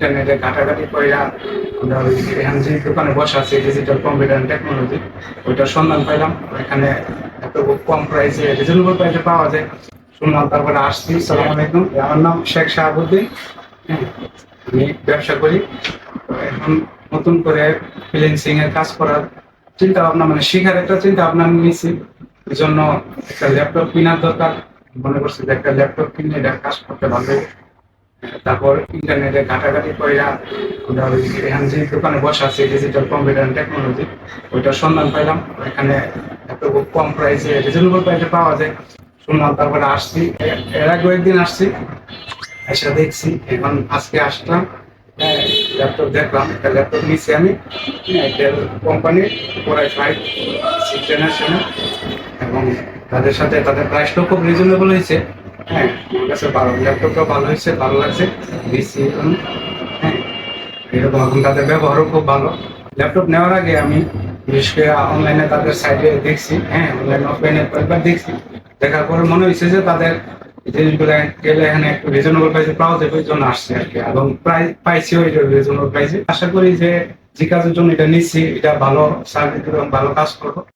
ইন্টারনেটে ঘাটাঘাটি কইরা আমরা এখানে যে দোকানে বসা আছে ডিজিটাল কম্পিউটার টেকনোলজি ওইটার সন্ধান পাইলাম। এখানে এত কম প্রাইসে রিজনেবল প্রাইসে পাওয়া যায়। শুনলাম তারপরে আসছি। সালাম আলাইকুম। আমার নাম শেখ শাহাবুদ্দিন। হ্যাঁ, আমি ব্যবসা করি। এখন নতুন করে ফ্রিল্যান্সিং এর কাজ করার চিন্তা ভাবনা মানে শিখার একটা চিন্তা ভাবনা নিয়েছি। এই জন্য একটা ল্যাপটপ কেনার দরকার। মনে করছি যে একটা ল্যাপটপ কিনে এটা কাজ করতে ভালো। তারপর ইন্টারনেটে ঘাটাঘাটি কইরা আমরা ওই যে দোকানে বসা আছে ডিজিটাল কম্পিউটার টেকনোলজি ওইটার সন্ধান পাইলাম। এখানে এত কম প্রাইসে রিজনেবল প্রাইসে পাওয়া যায়। শুনলাম, তারপরে আসছি। এর আগে একদিন আসছি। এসে দেখছি, এখন আজকে আসলাম। ল্যাপটপ দেখলাম। একটা ল্যাপটপ নিচ্ছি আমি। ডেল কোম্পানির কোরাই ফাইভ সিক্স জেনারেশনের এবং তাদের সাথে তাদের প্রাইসটাও খুব রিজনেবল হয়েছে। হ্যাঁ ভালো ল্যাপটপটাও ভালো ভালো লাগছে হ্যাঁ তাদের ব্যবহারও খুব ভালো। ল্যাপটপ নেওয়ার আগে আমি বিশেষ করে অনলাইনে তাদের সাইটে দেখছি হ্যাঁ অনলাইন অফলাইনে কয়েকবার দেখছি। দেখার পরে মনে হয়েছে যে তাদের জিনিসগুলো গেলে এখানে একটু রিজনেবল প্রাইসে পাওয়া যাবে জন্য আসছে আর কি। এবং প্রাইস পাইছি ওই রিজনেবল প্রাইসে আশা করি যে যে কাজের জন্য এটা নিচ্ছি, এটা ভালো সার্ভিস ভালো কাজ করব।